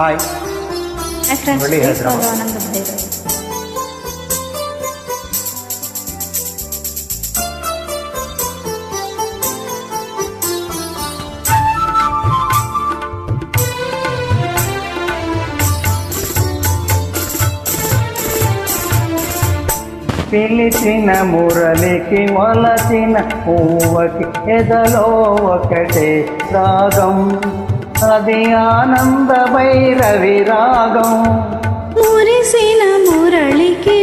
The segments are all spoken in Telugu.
Hi My friends, Really please Hyderabad. follow Anand Bhairav. పిలిచిన మురళికి వలచిన పువ్వకి ఎదలో ఒకటే రాగం అది ఆనంద భైరవి రాగం మురిసిన మురళికి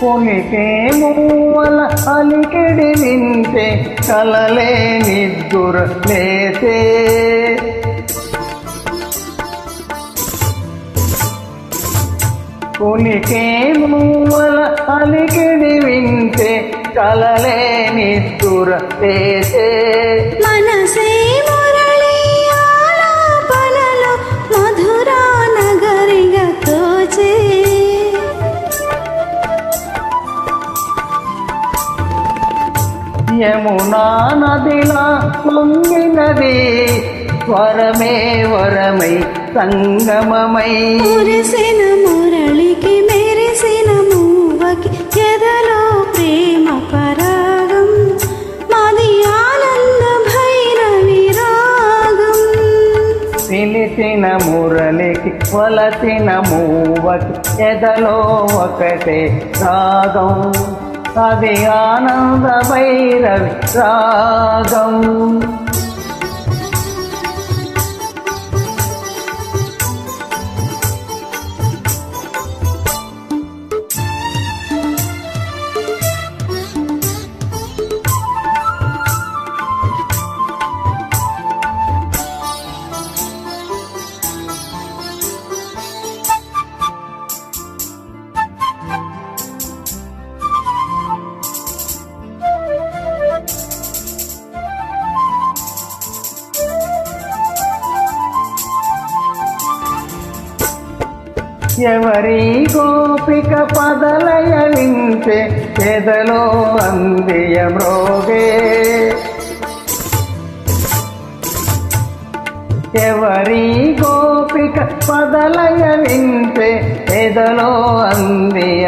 కొలికే మూవల అలికిడి నింతే కలలే నిద్దుర లేతే కొలికే మూవల అలికిడి వింటే కలలే నిద్దుర లేతే మనసే యమునా నదిలా పొంగినది వరమే వరమై సంగమమై. మురిసిన మురళికి మెరిసిన మూవకి ఎదలో ప్రేమ పరాగం. మాది ఆనంద భైరవి రాగం పిలిచిన మురళికి వలసిన మూవకి ఎదలో ఒకటే రాగం. అది ఆనంద భైరవి రాగం ఎవరి గోపిక పదలయలించే ఎదలో అందియ మ్రోగే ఎవరి గోపిక పదలయలించే ఎదలో అందియ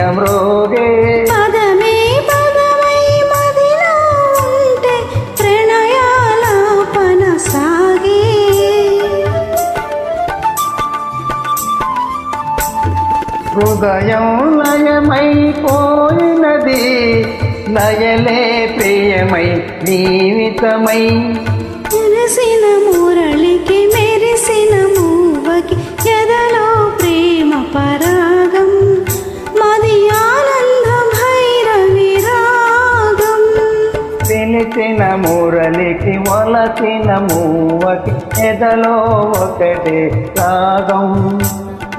హృదయం లయమైపోయినది. లయలే ప్రియమై జీవితమై. తెలిసిన మురళికి మెరిసిన మూవకి పిలిచిన మురళికి వలసిన మూవకి ఎదలో ఒకటే రాగం.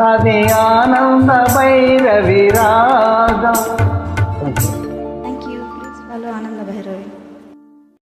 అది ఆనంద భైరవిరా